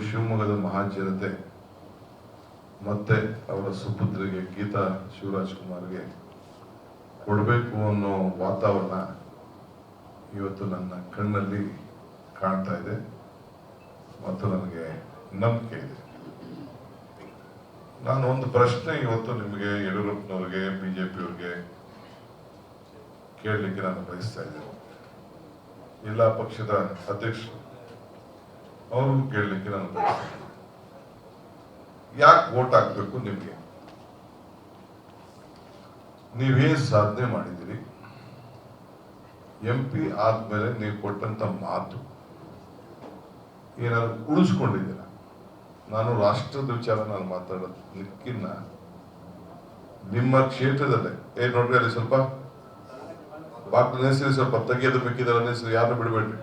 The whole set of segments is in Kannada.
ಶಿವಮೊಗ್ಗದ ಮಹಾಜನತೆ, ಮತ್ತೆ ಅವರ ಸುಪುತ್ರಿಗೆ ಗೀತಾ ಶಿವರಾಜ್ ಕುಮಾರ್ಗೆ ಕೊಡಬೇಕು ಅನ್ನೋ ವಾತಾವರಣ ಇವತ್ತು ನನ್ನ ಕಣ್ಣಲ್ಲಿ ಕಾಣ್ತಾ ಇದೆ. ಮತ್ತು ನನಗೆ ನಂಬಿಕೆ ಇದೆ. ನಾನು ಒಂದು ಪ್ರಶ್ನೆ ಇವತ್ತು ನಿಮಗೆ, ಯಡಿಯೂರಪ್ಪನವ್ರಿಗೆ, ಬಿಜೆಪಿಯವ್ರಿಗೆ ಕೇಳಲಿಕ್ಕೆ ನಾನು ಬಯಸ್ತಾ ಇದ್ದೇನೆ. ಎಲ್ಲ ಪಕ್ಷದ ಅಧ್ಯಕ್ಷರು ಅವ್ರಿಗೂ ಕೇಳಲಿಕ್ಕೆ ನಾನು ಯಾಕೆ ವೋಟ್ ಹಾಕ್ಬೇಕು ನಿಮಗೆ? ನೀವೇ ಸಾಧನೆ ಮಾಡಿದಿರಿ ಎಂ ಪಿ ಆದ್ಮೇಲೆ ನೀವು ಕೊಟ್ಟಂತ ಮಾತು ಏನಾದ್ರು ಉಳಿಸ್ಕೊಂಡಿದ್ದೀರ? ನಾನು ರಾಷ್ಟ್ರದ ವಿಚಾರ ನಾನು ಮಾತಾಡೋದಕ್ಕಿನ್ನ ನಿಮ್ಮ ಕ್ಷೇತ್ರದಲ್ಲೇ. ಏ, ನೋಡ್ರಿ, ಅಲ್ಲಿ ಸ್ವಲ್ಪ ಬಾಕ್ಲು ನೆನೆಸಿರಿ, ಸ್ವಲ್ಪ ತೆಗೆಯೋದು ಬೇಕಿದ್ರೆ ನೆನೆಸಿರಿ ಯಾರು ಬಿಡಬೇಡ್ರಿ.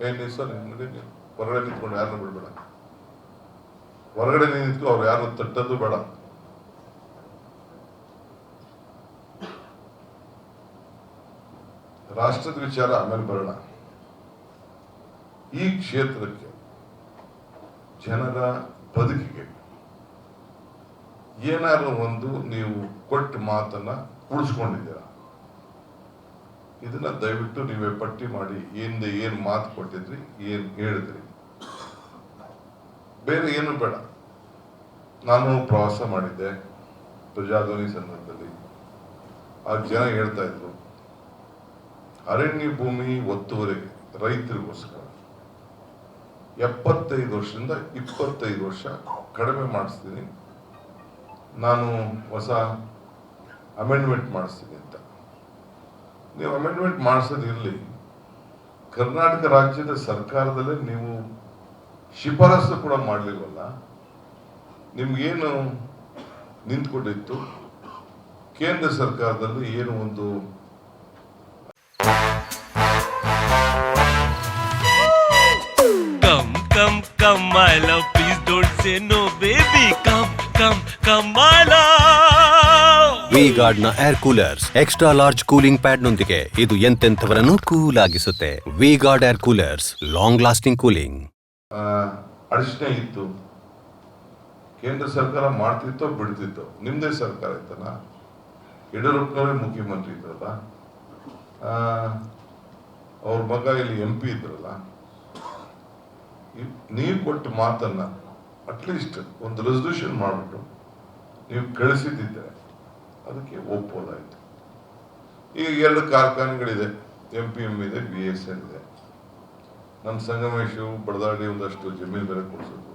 ನೋಡಿ ನೀವು ಹೊರಗಡೆ ನಿಂತ್ಕೊಂಡು ಯಾರನ್ನು ಬಿಡಬೇಡ. ಹೊರಗಡೆ ನಿಂತು ಅವ್ರು ಯಾರು ತಟ್ಟದ್ದು ಬೇಡ. ರಾಷ್ಟ್ರದ ವಿಚಾರ ಆಮೇಲೆ ಬರೋಣ. ಈ ಕ್ಷೇತ್ರಕ್ಕೆ ಜನರ ಬದುಕಿಗೆ ಏನಾದ್ರು ಒಂದು ನೀವು ಕೊಟ್ಟ ಮಾತನ್ನ ಉಳಿಸ್ಕೊಂಡಿದ್ದೀರ? ಇದನ್ನ ದಯವಿಟ್ಟು ನೀವೇ ಪಟ್ಟಿ ಮಾಡಿ, ಹಿಂದೆ ಏನ್ ಮಾತು ಕೊಟ್ಟಿದ್ರಿ, ಏನ್ ಹೇಳಿದ್ರಿ. ಬೇರೆ ಏನು ಬೇಡ. ನಾನು ಪ್ರವಾಸ ಮಾಡಿದ್ದೆ ಪ್ರಜಾಧ್ವನಿ ಸಂದರ್ಭದಲ್ಲಿ. ಆ ಜನ ಹೇಳ್ತಾ ಇದ್ರು, ಅರಣ್ಯ ಭೂಮಿ ಒತ್ತುವರೆಗೆ ರೈತರಿಗೋಸ್ಕರ. ಎಪ್ಪತ್ತೈದು ವರ್ಷದಿಂದ ಇಪ್ಪತ್ತೈದು ವರ್ಷ ಕಡಿಮೆ ಮಾಡಿಸ್ತೀನಿ. ನಾನು ಹೊಸ ಅಮೆಂಡ್ಮೆಂಟ್ ಮಾಡಿಸ್ತೀನಿ ಅಂತ. ನೀವು ಅಮೆಂಡ್ಮೆಂಟ್ ಮಾಡಿಸೋದು ಇರಲಿ ಕರ್ನಾಟಕ ರಾಜ್ಯದ ಸರ್ಕಾರದಲ್ಲೇ ನೀವು ಶಿಫಾರಸು ಕೂಡ ಮಾಡಲಿಲ್ವಲ್ಲ ನಿಮ್ಗೇನು ನಿಂತ್ಕೊಂಡಿತ್ತು ಕೇಂದ್ರ ಸರ್ಕಾರದಲ್ಲಿ ಏನು ಒಂದು come come come my love. Please come say come come come. ಗಾರ್ಡ್ನ air coolers extra large cooling pad ನೊಂದಿಗೆ ಇದು ಎಂತೆಂಥವರನ್ನು cool ಆಗಿಸುತ್ತೆ V guard air coolers long lasting cooling addition ಇತ್ತು. ಕೇಂದ್ರ ಸರ್ಕಾರ ಮಾಡ್ತಿತ್ತೋ ಬಿಡ್ತಿತ್ತು, ನಿಮ್ದೇ ಸರ್ಕಾರ ಇತ್ತಲ್ಲ? ಯಡಿಯೂರಪ್ಪನವರೇ ಮುಖ್ಯಮಂತ್ರಿ ಇದ್ರಲ್ಲ? ಅವ್ರ ಮಗ ಇಲ್ಲಿ ಎಂ ಪಿ ಇದ್ರಲ್ಲ? ನೀವು ಕೊಟ್ಟ ಮಾತನ್ನ ಅಟ್ಲೀಸ್ಟ್ ಒಂದು ರೆಸಲ್ಯೂಷನ್ ಮಾಡಿಬಿಟ್ಟು ನೀವು ಕಳಿಸಿದ್ದಿದ್ದರೆ ಅದಕ್ಕೆ ಒಪ್ಪೋದಾಯ್ತು ಈಗ ಎರಡು ಕಾರ್ಖಾನೆಗಳಿದೆ ಎಂ ಪಿ ಎಂ ಇದೆ ಬಿ ಎಸ್ ಎನ್ ಇದೆ. ನಮ್ಮ ಸಂಗಮೇಶ್, ಬಡದಾಡಿ ಒಂದಷ್ಟು ಜಮೀನು ಬೆಲೆ ಕೊಡಿಸಿದ್ರು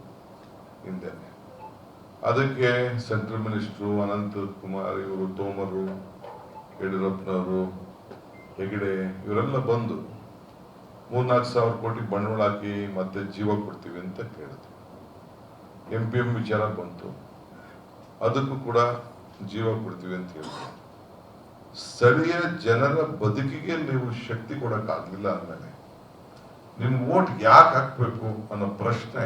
ಹಿಂದೆ ಅದಕ್ಕೆ ಸೆಂಟ್ರಲ್ ಮಿನಿಸ್ಟ್ರು ಅನಂತ ಕುಮಾರ್ ಇವರು, ತೋಮರು, ಯಡಿಯೂರಪ್ಪನವರು, ಹೆಗಡೆ, ಇವರೆಲ್ಲ ಬಂದು ಮೂರ್ನಾಲ್ಕು ಸಾವಿರ ಕೋಟಿ ಬಂಡವಾಳ ಹಾಕಿ ಮತ್ತೆ ಜೀವ ಕೊಡ್ತೀವಿ ಅಂತ ಕೇಳಿದ್ರು ಎಂ ಪಿ ಎಂ ವಿಚಾರ ಬಂತು. ಅದಕ್ಕೂ ಕೂಡ ಜೀವ ಕೊಡ್ತೀವಿ ಅಂತ ಹೇಳ್ತಾರೆ. ಸ್ಥಳೀಯ ಜನರ ಬದುಕಿಗೆ ನೀವು ಶಕ್ತಿ ಕೊಡಕ್ಕಾಗಲಿಲ್ಲ ಅಂದಮೇಲೆ ನಿಮ್ ವೋಟ್ ಯಾಕೆ ಹಾಕ್ಬೇಕು ಅನ್ನೋ ಪ್ರಶ್ನೆ